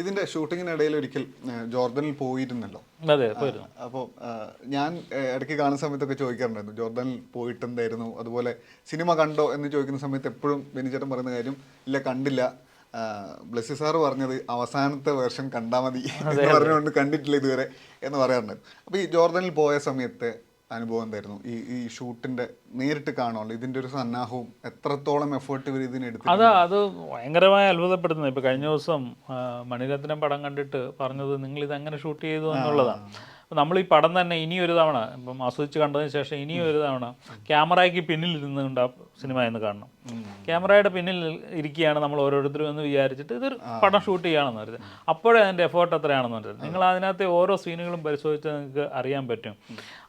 ഇതിന്റെ ഷൂട്ടിങ്ങിനിടയിൽ ഒരിക്കൽ ജോർദനിൽ പോയിരുന്നല്ലോ. അപ്പോൾ ഞാൻ ഇടയ്ക്ക് കാണുന്ന സമയത്തൊക്കെ ചോദിക്കാറുണ്ടായിരുന്നു ജോർദനിൽ പോയിട്ടുണ്ടായിരുന്നു അതുപോലെ സിനിമ കണ്ടോ എന്ന് ചോദിക്കുന്ന സമയത്ത് എപ്പോഴും ബെനിച്ചേട്ടൻ പറയുന്ന കാര്യം ഇല്ല കണ്ടില്ല. ബ്ലസ്സി സാർ സാറ് പറഞ്ഞത് അവസാനത്തെ വേർഷൻ കണ്ടാൽ മതി എന്ന് പറഞ്ഞുകൊണ്ട് കണ്ടിട്ടില്ല ഇതുവരെ എന്ന് പറയാറുണ്ട് അപ്പോൾ ഈ ജോർദനിൽ പോയ സമയത്തെ അനുഭവം എന്തായിരുന്നു? ഈ ഈ ഷൂട്ടിന്റെ നേരിട്ട് കാണുമല്ലോ ഇതിന്റെ ഒരു സന്നാഹവും എത്രത്തോളം എഫേർട്ട് ഇവർ ഇതിനെടുത്ത് അതാ അത് ഭയങ്കരമായി അത്ഭുതപ്പെടുത്തുന്നത് ഇപ്പൊ കഴിഞ്ഞ ദിവസം മണിരത്നം പടം കണ്ടിട്ട് പറഞ്ഞത് നിങ്ങൾ ഇത് എങ്ങനെ ഷൂട്ട് ചെയ്തു എന്നുള്ളതാണ്. നമ്മൾ ഈ പടം തന്നെ ഇനി ഒരു തവണ ഇപ്പം ആസ്വദിച്ച് കണ്ടതിന് ശേഷം ഇനിയും ഒരു തവണ ക്യാമറയ്ക്ക് പിന്നിൽ ഇരുന്നുകൊണ്ട് ആ സിനിമ എന്ന് കാണണം. ക്യാമറയുടെ പിന്നിൽ ഇരിക്കുകയാണ് നമ്മൾ ഓരോരുത്തരും എന്ന് വിചാരിച്ചിട്ട് ഇതൊരു പടം ഷൂട്ട് ചെയ്യുകയാണെന്ന് പറയുന്നത് അപ്പോഴേ അതിന്റെ എഫേർട്ട് എത്രയാണെന്ന് പറഞ്ഞത് നിങ്ങൾ അതിനകത്തെ ഓരോ സീനുകളും പരിശോധിച്ച് നിങ്ങൾക്ക് അറിയാൻ പറ്റും.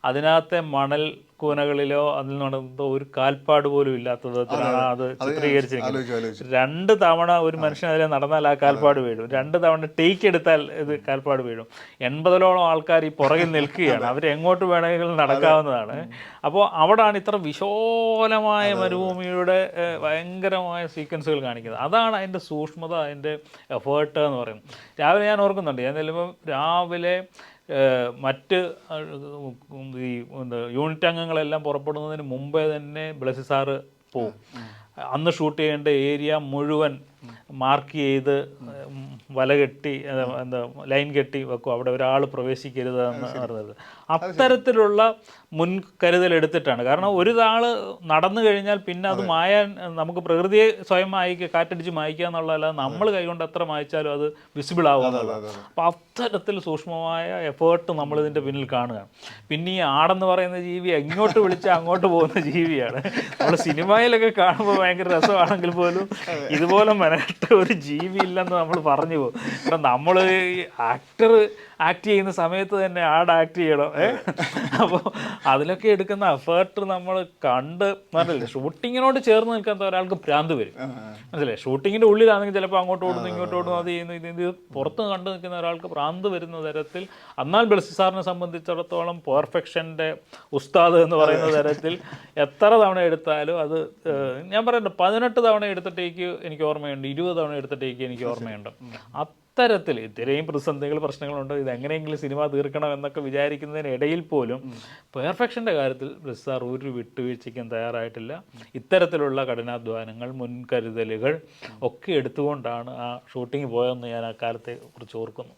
അതിനകത്തെ മണൽ കൂനകളിലോ അതിൽ നടന്ന ഒരു കാൽപ്പാട് പോലും ഇല്ലാത്ത വിധത്തിലാണ് അത് ചിത്രീകരിച്ചിരിക്കുന്നത്. രണ്ട് തവണ ഒരു മനുഷ്യൻ അതിൽ നടന്നാൽ ആ കാൽപ്പാട് വീഴും. രണ്ട് തവണ ടേക്ക് എടുത്താൽ ഇത് കാൽപ്പാട് വീഴും. എൺപതിലോളം ആൾക്കാർ ഈ പുറകിൽ നിൽക്കുകയാണ്. അവർ എങ്ങോട്ട് വേണമെങ്കിലും നടക്കാവുന്നതാണ്. അപ്പോൾ അവിടാണ് ഇത്ര വിശോലമായ മരുഭൂമിയുടെ ഭയങ്കരമായ സീക്വൻസുകൾ കാണിക്കുന്നത്. അതാണ് അതിന്റെ സൂക്ഷ്മത അതിന്റെ എഫേർട്ട് എന്ന് പറയുന്നത്. രാവിലെ ഞാൻ ഓർക്കുന്നുണ്ട് ഞാൻ ചെല്ലുമ്പോൾ രാവിലെ മറ്റ് ഈ എന്താ യൂണിറ്റ് അംഗങ്ങളെല്ലാം പുറപ്പെടുന്നതിന് മുമ്പേ തന്നെ ബ്ലസി സാറ് പോവും. അന്ന് ഷൂട്ട് ചെയ്യേണ്ട ഏരിയ മുഴുവൻ മാർക്ക് ചെയ്ത് വല കെട്ടി എന്താ ലൈൻ കെട്ടി വെക്കും. അവിടെ ഒരാൾ പ്രവേശിക്കരുത് എന്ന് പറഞ്ഞത്. അത്തരത്തിലുള്ള മുൻകരുതൽ എടുത്തിട്ടാണ്. കാരണം ഒരു ആൾ നടന്നു കഴിഞ്ഞാൽ പിന്നെ അത് മായാൻ നമുക്ക് പ്രകൃതിയെ സ്വയം മായിക്കുക കാറ്റടിച്ച് മായ്ക്കുക എന്നുള്ളതല്ല നമ്മൾ കൈകൊണ്ട് എത്ര മായ്ച്ചാലും അത് വിസിബിൾ ആവും എന്നുള്ളത്. അപ്പം അത്തരത്തിൽ സൂക്ഷ്മമായ എഫേർട്ട് നമ്മളിതിന്റെ പിന്നിൽ കാണുക പിന്നെ ഈ ആടെന്ന് പറയുന്ന ജീവി എങ്ങോട്ട് വിളിച്ചാൽ അങ്ങോട്ട് പോകുന്ന ജീവിയാണ്. നമ്മൾ സിനിമയിലൊക്കെ കാണുമ്പോൾ ഭയങ്കര രസമാണെങ്കിൽ പോലും ഇതുപോലെ മെനക്കെട്ട ഒരു ജീവി ഇല്ലെന്ന് നമ്മൾ പറഞ്ഞു പോകും കാരണം നമ്മൾ ഈ ആക്ടർ ആക്ട് ചെയ്യുന്ന സമയത്ത് തന്നെ ആട് ആക്ട് ചെയ്യണം. അപ്പോൾ അതിലൊക്കെ എടുക്കുന്ന എഫേർട്ട് നമ്മൾ കണ്ട് പറഞ്ഞില്ലേ ഷൂട്ടിങ്ങിനോട് ചേർന്ന് നിൽക്കാത്ത ഒരാൾക്ക് ഭ്രാന്ത് വരും. മനസ്സിലായി? ഷൂട്ടിങ്ങിന്റെ ഉള്ളിലാണെങ്കിൽ ചിലപ്പോൾ അങ്ങോട്ട് ഓടുന്നു ഇങ്ങോട്ട് ഓടുന്നു അത് ചെയ്യുന്നു ഇത് ഇത് പുറത്ത് കണ്ടു നിൽക്കുന്ന ഒരാൾക്ക് ഭ്രാന്ത് വരുന്ന തരത്തിൽ അന്നാൽ ബെൽസി സാറിനെ സംബന്ധിച്ചിടത്തോളം പെർഫെക്ഷന്റെ ഉസ്താദ് എന്ന് പറയുന്ന തരത്തിൽ എത്ര തവണ എടുത്താലും അത് ഞാൻ പറയണ്ട പതിനെട്ട് തവണ എടുത്തിട്ടേക്ക് എനിക്ക് ഓർമ്മയുണ്ട് ഇരുപത് തവണ എടുത്തിട്ടേക്ക് എനിക്ക് ഓർമ്മയുണ്ട്. അത്തരത്തിൽ ഇത്രയും പ്രതിസന്ധികൾ പ്രശ്നങ്ങളുണ്ട്? ഇത് എങ്ങനെയെങ്കിലും സിനിമ തീർക്കണം എന്നൊക്കെ വിചാരിക്കുന്നതിനിടയിൽ പോലും പെർഫെക്ഷന്റെ കാര്യത്തിൽ സാർ ഒരു വിട്ടുവീഴ്ചയ്ക്കും തയ്യാറായിട്ടില്ല. ഇത്തരത്തിലുള്ള കഠിനാധ്വാനങ്ങൾ മുൻകരുതലുകൾ ഒക്കെ എടുത്തുകൊണ്ടാണ് ആ ഷൂട്ടിംഗ് പോയതെന്ന് ഞാൻ ആ കാലത്തെ കുറിച്ച് ഓർക്കുന്നു.